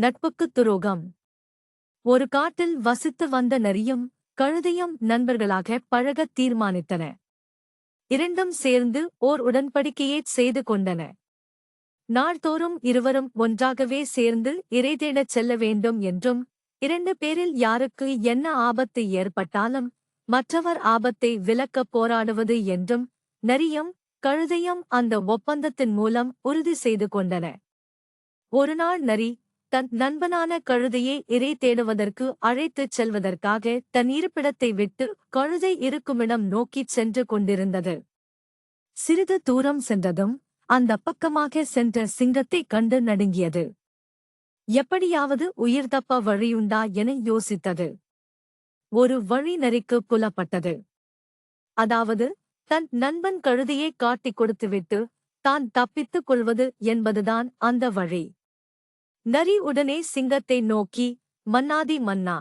நட்புக்குத் துரோகம். ஒரு காட்டில் வசித்து வந்த நரியும் கழுதையும் நண்பர்களாக பழகத் தீர்மானித்தன. இரண்டும் சேர்ந்து ஓர் உடன்படிக்கையைச் செய்து கொண்டன. நாள்தோறும் இருவரும் ஒன்றாகவே சேர்ந்து இறை தேடச் செல்ல வேண்டும் என்றும் இரண்டு பேரில் யாருக்கு என்ன ஆபத்து ஏற்பட்டாலும் மற்றவர் ஆபத்தை விலக்கப் போராடுவது என்றும் நரியும் கழுதையும் அந்த ஒப்பந்தத்தின் மூலம் உறுதி செய்து கொண்டன. ஒருநாள் நரி தன் நண்பனான கழுதையை இறை தேடுவதற்கு அழைத்துச் செல்வதற்காக தன் இருப்பிடத்தை விட்டு கழுதை இருக்குமிடம் நோக்கிச் சென்று கொண்டிருந்தது. சிறிது தூரம் சென்றதும் அந்த பக்கமாக சென்ற சிங்கத்தைக் கண்டு நடுங்கியது. எப்படியாவது உயிர் தப்ப வழியுண்டா என யோசித்தது. ஒரு வழி நெறிக்கு புலப்பட்டது. அதாவது தன் நண்பன் கழுதையை காட்டிக் கொடுத்துவிட்டு தான் தப்பித்துக் கொள்வது என்பதுதான் அந்த வழி. நரி உடனே சிங்கத்தை நோக்கி மன்னாதி மன்னா!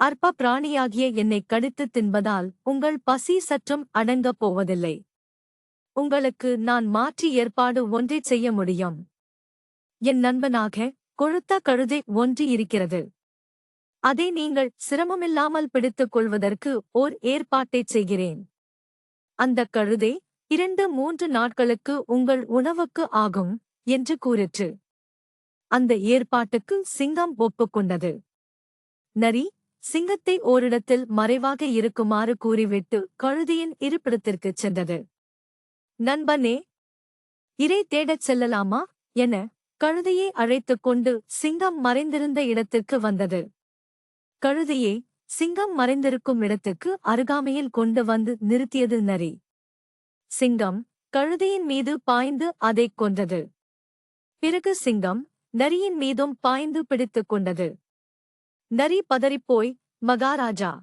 அற்ப பிராணியாகிய என்னை கடித்துத் தின்பதால் உங்கள் பசி சற்றும் அடங்கப் போவதில்லை. உங்களுக்கு நான் மாற்றி ஏற்பாடு ஒன்றைச் செய்ய முடியும். என் நண்பனாக கொழுத்த கழுதை ஒன்று இருக்கிறது. அதை நீங்கள் சிரமமில்லாமல் பிடித்துக் கொள்வதற்கு ஓர் ஏற்பாட்டைச் செய்கிறேன். அந்தக் கழுதை இரண்டு மூன்று நாட்களுக்கு உங்கள் உணவுக்கு ஆகும் என்று கூறிற்று. அந்த ஏற்பாட்டுக்கு சிங்கம் ஒப்புக்கொண்டது. நரி சிங்கத்தை ஓரிடத்தில் மறைவாக இருக்குமாறு கூறிவிட்டு கழுதியின் இருப்பிடத்திற்குச் சென்றது. நண்பனே இறை தேடச் செல்லலாமா? என கழுதையை அழைத்துக் கொண்டு சிங்கம் மறைந்திருந்த இடத்திற்கு வந்தது. கழுதையை சிங்கம் மறைந்திருக்கும் இடத்துக்கு அருகாமையில் கொண்டு வந்து நிறுத்தியது நரி. சிங்கம் கழுதையின் மீது பாய்ந்து அதைக் கொன்றது. பிறகு சிங்கம் நரியின் மீதும் பாய்ந்து பிடித்துக் கொண்டது. நரி பதறிப்போய் மகாராஜா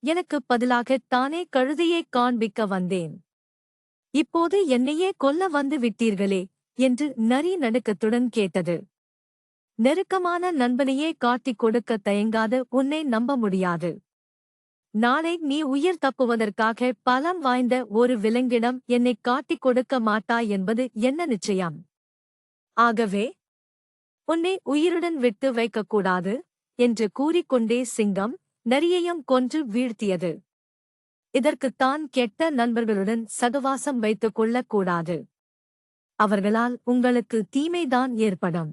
எனக்கு பதிலாகத் தானே கழுதையைக் காண்பிக்க வந்தேன். இப்போது என்னையே கொல்ல வந்து விட்டீர்களே என்று நரி நடுக்கத்துடன் கேட்டது. நெருக்கமான நண்பனையே காட்டிக் கொடுக்க தயங்காத உன்னை நம்ப முடியாது. நாளை நீ உயிர் தப்புவதற்காக பலம் வாய்ந்த ஒரு விலங்கிடம் என்னைக் காட்டிக் கொடுக்க மாட்டாய் என்பது என்ன நிச்சயம்? ஆகவே உன்னை உயிருடன் விட்டு வைக்கக்கூடாது என்று கூறிக்கொண்டே சிங்கம் நரியையும் கொன்று வீழ்த்தியது. இதற்குத்தான் கெட்ட நண்பர்களுடன் சகவாசம் வைத்துக் கொள்ளக்கூடாது. அவர்களால் உங்களுக்கு தீமைதான் ஏற்படும்.